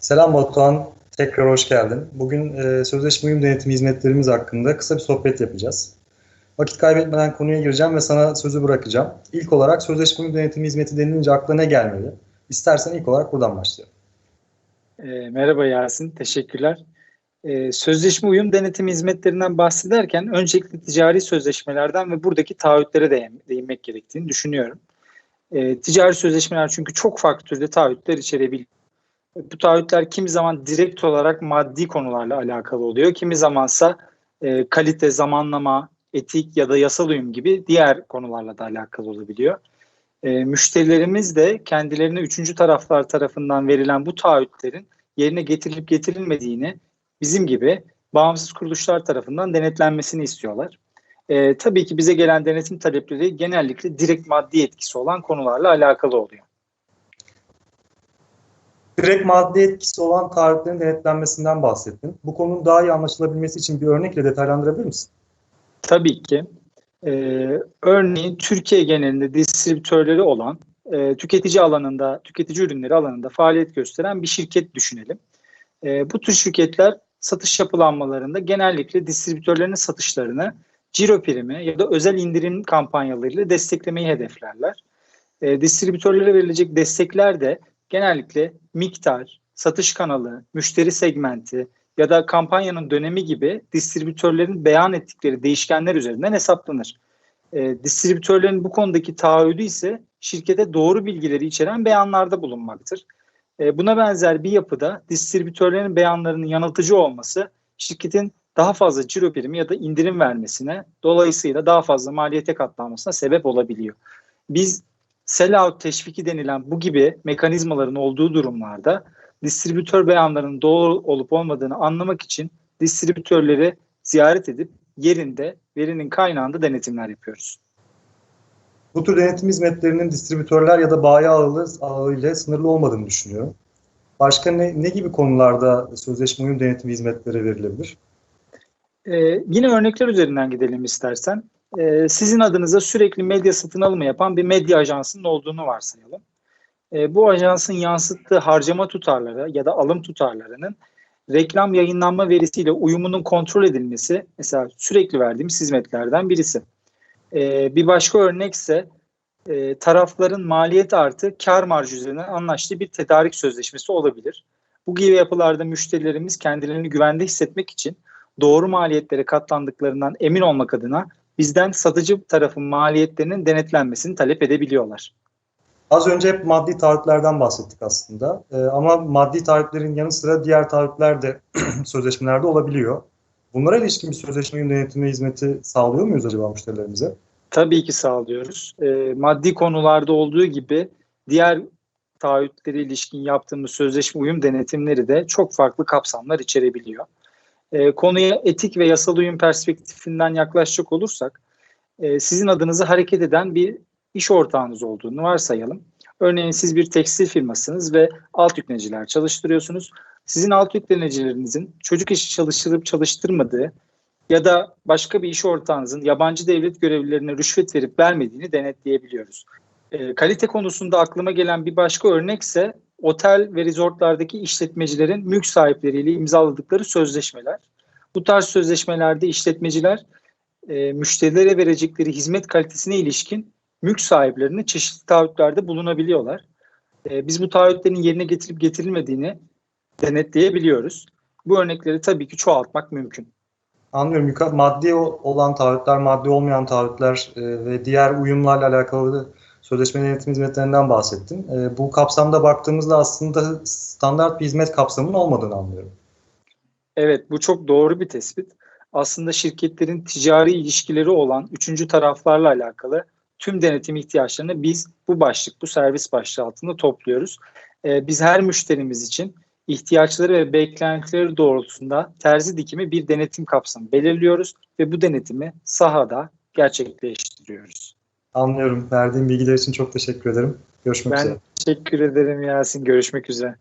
Selam Batuhan, tekrar hoş geldin. Bugün e, sözleşme uyum denetimi hizmetlerimiz hakkında kısa bir sohbet yapacağız. Vakit kaybetmeden konuya gireceğim ve sana sözü bırakacağım. İlk olarak sözleşme uyum denetimi hizmeti denilince aklına ne gelmeli? İstersen ilk olarak buradan başlayalım. E, merhaba Yasin, teşekkürler. E, sözleşme uyum denetim hizmetlerinden bahsederken öncelikle ticari sözleşmelerden ve buradaki taahhütlere değin, değinmek gerektiğini düşünüyorum. E, ticari sözleşmeler çünkü çok farklı türde taahhütler içerebiliyor. Bu taahhütler kimi zaman direkt olarak maddi konularla alakalı oluyor. Kimi zamansa e, kalite, zamanlama, etik ya da yasal uyum gibi diğer konularla da alakalı olabiliyor. E, müşterilerimiz de kendilerine üçüncü taraflar tarafından verilen bu taahhütlerin yerine getirilip getirilmediğini bizim gibi bağımsız kuruluşlar tarafından denetlenmesini istiyorlar. E, tabii ki bize gelen denetim talepleri genellikle direkt maddi etkisi olan konularla alakalı oluyor. Direkt maddi etkisi olan taahhütlerin denetlenmesinden bahsettin. Bu konunun daha iyi anlaşılabilmesi için bir örnekle detaylandırabilir misin? Tabii ki. Ee, örneğin Türkiye genelinde distribütörleri olan e, tüketici alanında, tüketici ürünleri alanında faaliyet gösteren bir şirket düşünelim. E, bu tür şirketler satış yapılanmalarında genellikle distribütörlerin satışlarını ciro primi ya da özel indirim kampanyalarıyla desteklemeyi hedeflerler. E, distribütörlere verilecek destekler de genellikle miktar, satış kanalı, müşteri segmenti ya da kampanyanın dönemi gibi distribütörlerin beyan ettikleri değişkenler üzerinden hesaplanır. E, distribütörlerin bu konudaki taahhüdü ise şirkete doğru bilgileri içeren beyanlarda bulunmaktır. E, buna benzer bir yapıda distribütörlerin beyanlarının yanıltıcı olması şirketin daha fazla ciro primi ya da indirim vermesine dolayısıyla daha fazla maliyete katlanmasına sebep olabiliyor. Biz sellout teşviki denilen bu gibi mekanizmaların olduğu durumlarda distribütör beyanlarının doğru olup olmadığını anlamak için distribütörleri ziyaret edip yerinde verinin kaynağında denetimler yapıyoruz. Bu tür denetim hizmetlerinin distribütörler ya da bayi ağları, ağlarıyla sınırlı olmadığını düşünüyorum. Başka ne, ne gibi konularda sözleşme uyum denetim hizmetleri verilebilir? Ee, yine örnekler üzerinden gidelim istersen. Ee, sizin adınıza sürekli medya satın alımı yapan bir medya ajansının olduğunu varsayalım. Ee, bu ajansın yansıttığı harcama tutarları ya da alım tutarlarının reklam yayınlanma verisiyle uyumunun kontrol edilmesi mesela sürekli verdiğimiz hizmetlerden birisi. Ee, bir başka örnekse e, tarafların maliyet artı kar marjı üzerinden anlaştığı bir tedarik sözleşmesi olabilir. Bu gibi yapılarda müşterilerimiz kendilerini güvende hissetmek için doğru maliyetlere katlandıklarından emin olmak adına bizden satıcı tarafın maliyetlerinin denetlenmesini talep edebiliyorlar. Az önce hep maddi taahhütlerden bahsettik aslında. Ee, ama maddi taahhütlerin yanı sıra diğer taahhütler de sözleşmelerde olabiliyor. Bunlara ilişkin bir sözleşme yönetimi hizmeti sağlıyor muyuz acaba müşterilerimize? Tabii ki sağlıyoruz. E, maddi konularda olduğu gibi diğer taahhütlere ilişkin yaptığımız sözleşme uyum denetimleri de çok farklı kapsamlar içerebiliyor. E, konuya etik ve yasal uyum perspektifinden yaklaşacak olursak, e, sizin adınıza hareket eden bir iş ortağınız olduğunu varsayalım. Örneğin siz bir tekstil firmasınız ve alt yükleniciler çalıştırıyorsunuz. Sizin alt yüklenecilerinizin çocuk işi çalıştırıp çalıştırmadığı ya da başka bir iş ortağınızın yabancı devlet görevlilerine rüşvet verip vermediğini denetleyebiliyoruz. E, kalite konusunda aklıma gelen bir başka örnekse otel ve resortlardaki işletmecilerin mülk sahipleriyle imzaladıkları sözleşmeler. Bu tarz sözleşmelerde işletmeciler e, müşterilere verecekleri hizmet kalitesine ilişkin mülk sahiplerine çeşitli taahhütlerde bulunabiliyorlar. E, biz bu taahhütlerin yerine getirip getirilmediğini denetleyebiliyoruz. Bu örnekleri tabii ki çoğaltmak mümkün. Anlıyorum. Maddi olan taahhütler, maddi olmayan taahhütler e, ve diğer uyumlarla alakalı sözleşme denetim hizmetlerinden bahsettin. E, bu kapsamda baktığımızda aslında standart bir hizmet kapsamının olmadığını anlıyorum. Evet, bu çok doğru bir tespit. Aslında şirketlerin ticari ilişkileri olan üçüncü taraflarla alakalı tüm denetim ihtiyaçlarını biz bu başlık, bu servis başlığı altında topluyoruz. Ee, biz her müşterimiz için ihtiyaçları ve beklentileri doğrultusunda terzi dikimi bir denetim kapsamı belirliyoruz ve bu denetimi sahada gerçekleştiriyoruz. Anlıyorum. Verdiğin bilgiler için çok teşekkür ederim. Görüşmek ben üzere. Ben teşekkür ederim Yasin. Görüşmek üzere.